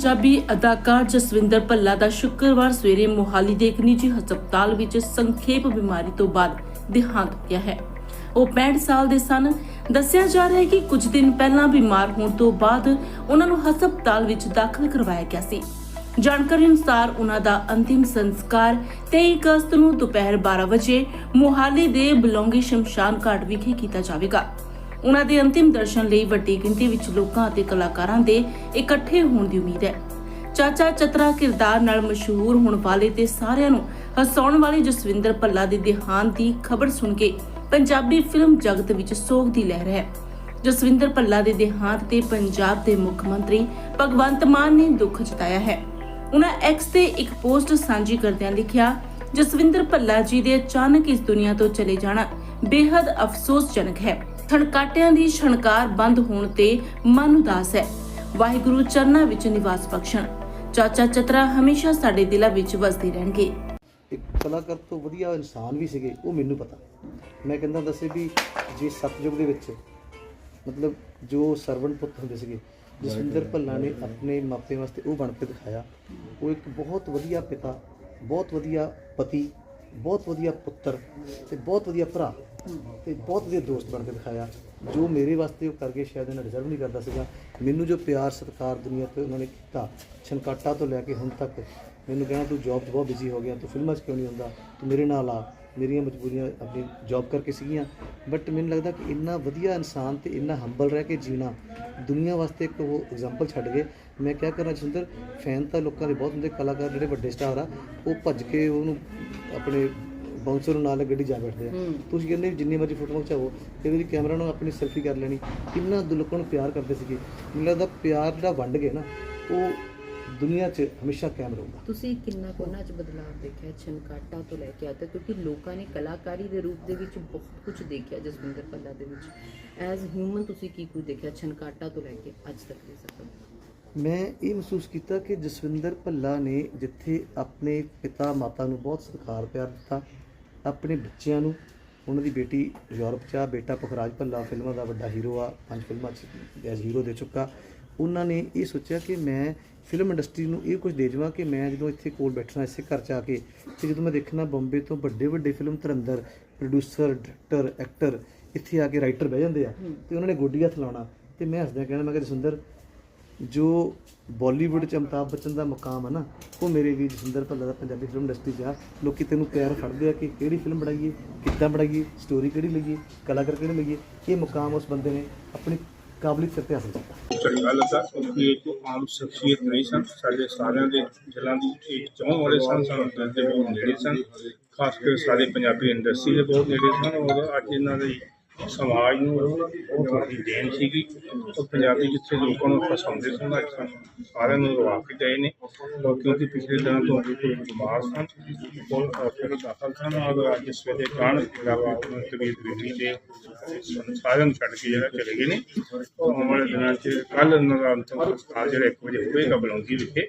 ਪੰਜਾਬੀ ਅਦਾਕਾਰ ਜਸਵਿੰਦਰ ਭੱਲਾ ਦਾ ਸ਼ੁੱਕਰਵਾਰ ਸਵੇਰੇ ਮੋਹਾਲੀ ਦੇ ਇੱਕ ਨਿੱਜੀ ਹਸਪਤਾਲ ਵਿੱਚ ਸੰਖੇਪ ਬਿਮਾਰੀ ਤੋਂ ਬਾਅਦ ਦੇਹਾਂਤ ਹੋ ਗਿਆ ਹੈ। ਉਹ 65 ਸਾਲ ਦੇ ਸਨ। ਦੱਸਿਆ ਜਾ ਰਿਹਾ ਹੈ ਕਿ ਕੁਝ ਦਿਨ ਪਹਿਲਾਂ ਬਿਮਾਰ ਹੋਣ ਤੋਂ ਬਾਅਦ ਉਹਨਾਂ ਨੂੰ ਹਸਪਤਾਲ ਵਿੱਚ ਦਾਖਲ ਕਰਵਾਇਆ ਗਿਆ ਸੀ। ਜਾਣਕਾਰੀ ਅਨੁਸਾਰ ਉਹਨਾਂ ਦਾ ਅੰਤਿਮ ਸੰਸਕਾਰ 23 ਅਗਸਤ ਨੂੰ ਦੁਪਹਿਰ 12 ਵਜੇ ਮੋਹਾਲੀ ਦੇ ਬਲੌਂਗੀ ਸ਼ਮਸ਼ਾਨ ਘਾਟ ਵਿਖੇ ਕੀਤਾ ਜਾਵੇਗਾ। ਉਹਨਾਂ ਦੇ ਅੰਤਿਮ ਦਰਸ਼ਨ ਲਈ ਵੱਡੀ ਗਿਣਤੀ ਵਿੱਚ ਲੋਕਾਂ ਅਤੇ ਕਲਾਕਾਰਾਂ ਦੇ ਇਕੱਠੇ ਹੋਣ ਦੀ ਉਮੀਦ ਹੈ। ਚਾਚਾ ਚਤਰਾ ਕਿਰਦਾਰ ਨਾਲ ਮਸ਼ਹੂਰ ਹੋਣ ਵਾਲੇ ਤੇ ਸਾਰਿਆਂ ਨੂੰ ਹਸਾਉਣ ਵਾਲੇ ਜਸਵਿੰਦਰ ਭੱਲਾ ਦੇ ਦੇਹਾਂਤ ਦੀ ਖਬਰ ਸੁਣ ਕੇ ਪੰਜਾਬੀ ਫਿਲਮ ਜਗਤ ਵਿੱਚ ਸੋਗ ਦੀ ਲਹਿਰ ਹੈ। ਜਸਵਿੰਦਰ ਭੱਲਾ ਦੇ ਦੇਹਾਂਤ ਤੇ ਪੰਜਾਬ ਦੇ ਮੁੱਖ ਮੰਤਰੀ ਭਗਵੰਤ ਮਾਨ ਨੇ ਦੁੱਖ ਜਤਾਇਆ ਹੈ। ਉਹਨਾਂ ਐਕਸ ਤੇ ਇੱਕ ਪੋਸਟ ਸਾਂਝੀ ਕਰਦਿਆਂ ਲਿਖਿਆ, ਜਸਵਿੰਦਰ ਭੱਲਾ ਜੀ ਦੇ ਅਚਾਨਕ ਇਸ ਦੁਨੀਆ ਤੋਂ ਚਲੇ ਜਾਣਾ ਬੇहद ਅਫਸੋਸਜਨਕ ਹੈ। ਛਣਕਾਟਿਆਂ ਦੀ ਛਣਕਾਰ ਬੰਦ ਹੋਣ ਤੇ ਮਨ ਉਦਾਸ ਹੈ। ਵਾਹਿਗੁਰੂ ਚਰਨਾਂ ਵਿੱਚ ਨਿਵਾਸ ਬਖਸ਼ਣ। ਚਾਚਾ ਚਤਰਾ ਹਮੇਸ਼ਾ ਸਾਡੇ ਦਿਲਾਂ ਵਿੱਚ ਵਸਦੇ ਰਹਿਣਗੇ। ਇੱਕ ਕਲਾਕਾਰ ਤੋਂ ਵਧੀਆ ਇਨਸਾਨ ਵੀ ਸੀਗੇ ਉਹ ਮੈਨੂੰ ਪਤਾ। ਮੈਂ ਕਹਿੰਦਾ ਦੱਸੇ ਵੀ ਜੇ ਸਤਜੁਗ ਦੇ ਵਿੱਚ ਮਤਲਬ ਜੋ ਸਰਵਣ ਪੁੱਤ ਹੁੰਦੇ ਸੀਗੇ ਜਸਵਿੰਦਰ ਭੱਲਾ ਨੇ ਆਪਣੇ ਮਾਪੇ ਵਾਸਤੇ ਉਹ ਬਣ ਕੇ ਦਿਖਾਇਆ। ਉਹ ਇੱਕ ਬਹੁਤ ਵਧੀਆ ਪਿਤਾ ਬਹੁਤ ਵਧੀਆ ਪਤੀ ਬਹੁਤ ਵਧੀਆ ਪੁੱਤਰ ਤੇ ਬਹੁਤ ਵਧੀਆ ਭਰਾ ਤੇ ਬਹੁਤ ਵਧੀਆ ਦੋਸਤ ਬਣ ਕੇ ਦਿਖਾਇਆ, ਜੋ ਮੇਰੇ ਵਾਸਤੇ ਉਹ ਕਰਕੇ ਸ਼ਾਇਦ ਇਹਨਾਂ ਡਿਜ਼ਰਵ ਨਹੀਂ ਕਰਦਾ ਸੀਗਾ। ਮੈਨੂੰ ਜੋ ਪਿਆਰ ਸਤਿਕਾਰ ਦੁਨੀਆ ਤੇ ਉਹਨਾਂ ਨੇ ਕੀਤਾ ਛਨਕਾਟਾ ਤੋਂ ਲੈ ਕੇ ਹੁਣ ਤੱਕ, ਮੈਨੂੰ ਕਹਿੰਦਾ ਤੂੰ ਜੌਬ 'ਚ ਬਹੁਤ ਬਿਜ਼ੀ ਹੋ ਗਿਆ, ਤੂੰ ਫਿਲਮਾਂ 'ਚ ਕਿਉਂ ਨਹੀਂ ਹੁੰਦਾ ਤੂੰ ਮੇਰੇ ਨਾਲ ਆ, ਮੇਰੀਆਂ ਮਜਬੂਰੀਆਂ ਆਪਣੀ ਜੌਬ ਕਰਕੇ ਸੀਗੀਆਂ। ਬਟ ਮੈਨੂੰ ਲੱਗਦਾ ਕਿ ਇੰਨਾ ਵਧੀਆ ਇਨਸਾਨ ਤੇ ਇੰਨਾ ਹੰਬਲ ਰਹਿ ਕੇ ਜੀਣਾ, ਦੁਨੀਆ ਵਾਸਤੇ ਇੱਕ ਉਹ ਐਗਜ਼ਾਮਪਲ ਛੱਡ ਗਏ। ਮੈਂ ਕਿਹਾ ਕਰਨਾ ਜਸਵਿੰਦਰ ਫੈਨ ਤਾਂ ਲੋਕਾਂ ਦੇ ਬਹੁਤ ਹੁੰਦੇ, ਕਲਾਕਾਰ ਜਿਹੜੇ ਵੱਡੇ ਸਟਾਰ ਆ, ਉਹ ਭੱਜ ਕੇ ਉਹਨੂੰ ਆਪਣੇ ਬਾਉਂਸਰ ਨੂੰ ਨਾਲ ਗੱਡੀ ਜਾ ਬੈਠਦੇ ਆ। ਤੁਸੀਂ ਕਹਿੰਦੇ ਵੀ ਜਿੰਨੀ ਮਰਜ਼ੀ ਫੋਟੋ ਖਿਚਾਓ ਤੇ ਉਹਦੀ ਕੈਮਰਾ ਨੂੰ ਆਪਣੀ ਸੈਲਫੀ ਕਰ ਲੈਣੀ। ਕਿੰਨਾ ਲੋਕਾਂ ਨੂੰ ਪਿਆਰ ਕਰਦੇ ਸੀਗੇ। ਮੈਨੂੰ ਲੱਗਦਾ ਪਿਆਰ ਜਿਹੜਾ ਵੰਡ ਗਏ ਨਾ ਉਹ ਦੁਨੀਆ 'ਚ ਹਮੇਸ਼ਾ ਕਾਇਮ ਰਹੂਗਾ। ਤੁਸੀਂ ਕਿੰਨਾ ਕੁ ਉਹਨਾਂ 'ਚ ਬਦਲਾਅ ਦੇਖਿਆ ਛਨਕਾਟਾ ਤੋਂ ਲੈ ਕੇ ਅੱਜ ਤੱਕ? ਕਿਉਂਕਿ ਲੋਕਾਂ ਨੇ ਕਲਾਕਾਰੀ ਦੇ ਰੂਪ ਦੇ ਵਿੱਚ ਬਹੁਤ ਕੁਝ ਦੇਖਿਆ ਜਸਵਿੰਦਰ ਭੱਲਾ ਦੇ ਵਿੱਚ। ਐਜ਼ ਹਿਊਮਨ ਤੁਸੀਂ ਕੀ ਕੁਝ ਦੇਖਿਆ ਛਨਕਾਟਾ ਤੋਂ ਲੈ ਕੇ ਅੱਜ ਤੱਕ ਦੇ ਸਫਰ? ਮੈਂ ਇਹ ਮਹਿਸੂਸ ਕੀਤਾ ਕਿ ਜਸਵਿੰਦਰ ਭੱਲਾ ਨੇ ਜਿੱਥੇ ਆਪਣੇ ਪਿਤਾ ਮਾਤਾ ਨੂੰ ਬਹੁਤ ਸਤਿਕਾਰ ਪਿਆਰ ਦਿੱਤਾ ਆਪਣੇ ਬੱਚਿਆਂ ਨੂੰ ਉਹਨਾਂ ਦੀ ਬੇਟੀ ਯੂਰਪ 'ਚ ਆ ਬੇਟਾ ਪੁਖਰਾਜ ਭੱਲਾ ਫਿਲਮਾਂ ਦਾ ਵੱਡਾ ਹੀਰੋ ਆ ਪੰਜ ਫਿਲਮਾਂ 'ਚ ਐਜ਼ ਹੀਰੋ ਦੇ ਚੁੱਕਾ। ਉਹਨਾਂ ਨੇ ਇਹ ਸੋਚਿਆ ਕਿ ਮੈਂ ਫਿਲਮ ਇੰਡਸਟਰੀ ਨੂੰ ਇਹ ਕੁਝ ਦੇ ਜਾਵਾਂ ਕਿ ਮੈਂ ਜਦੋਂ ਇੱਥੇ ਕੋਲ ਬੈਠਣਾ ਇਸੇ ਘਰ 'ਚ ਆ ਕੇ ਤੇ ਜਦੋਂ ਮੈਂ ਦੇਖਣਾ ਬੰਬੇ ਤੋਂ ਵੱਡੇ ਵੱਡੇ film Dhurandhar producer director actor ਇੱਥੇ ਆ ਕੇ ਰਾਈਟਰ ਬਹਿ ਜਾਂਦੇ ਆ ਤੇ ਉਹਨਾਂ ਨੇ ਗੋਡੀ ਹੱਥ ਲਾਉਣਾ ਤੇ ਮੈਂ ਹੱਸਦਿਆਂ ਕਹਿਣਾ ਮੈਂ ਕਿਹਾ ਜਸਵਿੰਦਰ ਜੋ ਬਾਲੀਵੁੱਡ ਚ ਅਮਿਤਾਭ ਬੱਚਨ ਦਾ ਮੁਕਾਮ ਹੈ ਨਾ, ਉਹ ਮੇਰੇ ਵੀ ਜਸਿੰਦਰ ਭੱਲਾ ਦਾ ਪੰਜਾਬੀ ਫਿਲਮ ਇੰਡਸਟਰੀ 'ਚ ਆ। ਲੋਕੀ ਤੈਨੂੰ ਪਿਆਰ ਫੜਦੇ ਆ ਕਿ ਕਿਹੜੀ ਫਿਲਮ ਬਣਾਈਏ, ਕਿੱਦਾਂ ਬਣਾਈਏ ਸਟੋਰੀ ਕਿਹੜੀ ਲਈਏ, ਕਲਾਕਾਰ ਕਿਹੜੇ ਲਈਏ, ਇਹ ਮੁਕਾਮ ਉਸ ਬੰਦੇ ਨੇ ਆਪਣੀ ਕਾਬਲੀਅਤ ਸਿਰ ਤੇ ਹਾਸਲ ਕੀਤਾ। ਚੰਗੀ ਗੱਲ ਹੈ ਇੱਕ ਆਮ ਸ਼ਖਸੀਅਤ ਨਹੀਂ ਸਨ, ਸਾਡੇ ਸਾਰਿਆਂ ਦੇ ਦਿਲਾਂ ਦੀ ਇੱਕ ਚਾਹਣ ਵਾਲੇ ਸਨ ਸਾਨੂੰ ਦਿਲ ਦੇ ਬਹੁਤ ਨੇੜੇ ਸਨ, ਖਾਸ ਕਰ ਸਾਡੇ ਪੰਜਾਬੀ ਇੰਡਸਟਰੀ ਦੇ ਬਹੁਤ ਨੇੜੇ ਸਨ, ਔਰ ਅੱਜ ਇਹਨਾਂ ਦੀ ਸਮਾਜ ਨੂੰ ਬਹੁਤ ਵੱਡੀ ਦੇਣ ਸੀਗੀ। ਉਹ ਪੰਜਾਬੀ ਜਿੱਥੇ ਲੋਕਾਂ ਨੂੰ ਫਸਾਉਂਦੇ ਸਨ, ਅੱਜ ਸਾਨੂੰ ਸਾਰਿਆਂ ਨੂੰ ਰਵਾ ਕੇ ਗਏ ਨੇ। ਕਿਉਂਕਿ ਪਿਛਲੇ ਦਿਨਾਂ ਤੋਂ ਬਿਲਕੁਲ ਬਿਮਾਰ ਸਨ ਉਹ ਫਿਰ ਦਾਖਲ ਸਨ। ਔਰ ਅੱਜ ਸਵੇਰੇ ਕਾਣ ਜਿਹੜਾ ਵਾ ਤਬੀਅਤ ਵਿਗੜੀ ਤੇ ਸਾਰਿਆਂ ਨੂੰ ਛੱਡ ਕੇ ਜਿਹੜਾ ਚਲੇ ਗਏ ਨੇ। ਉਹ ਆਉਣ ਵਾਲੇ ਦਿਨਾਂ 'ਚ ਕੱਲ ਉਹਨਾਂ ਦਾ ਅੰਤਿਮ ਸੰਸਕਾਰ ਜਿਹੜਾ 1 ਵਜੇ ਹੋਵੇਗਾ ਬਲੌਂਗੀ ਵਿਖੇ।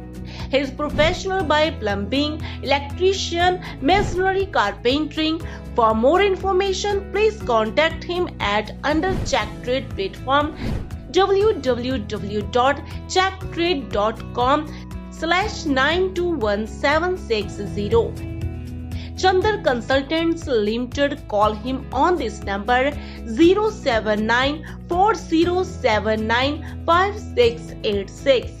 He is professional by plumbing, electrician, masonry, carpentering. For more information, please contact him at under Check Trade platform www.checktrade.com slash 921760. Chandar Consultants Limited call him on this number 079 4079 5686.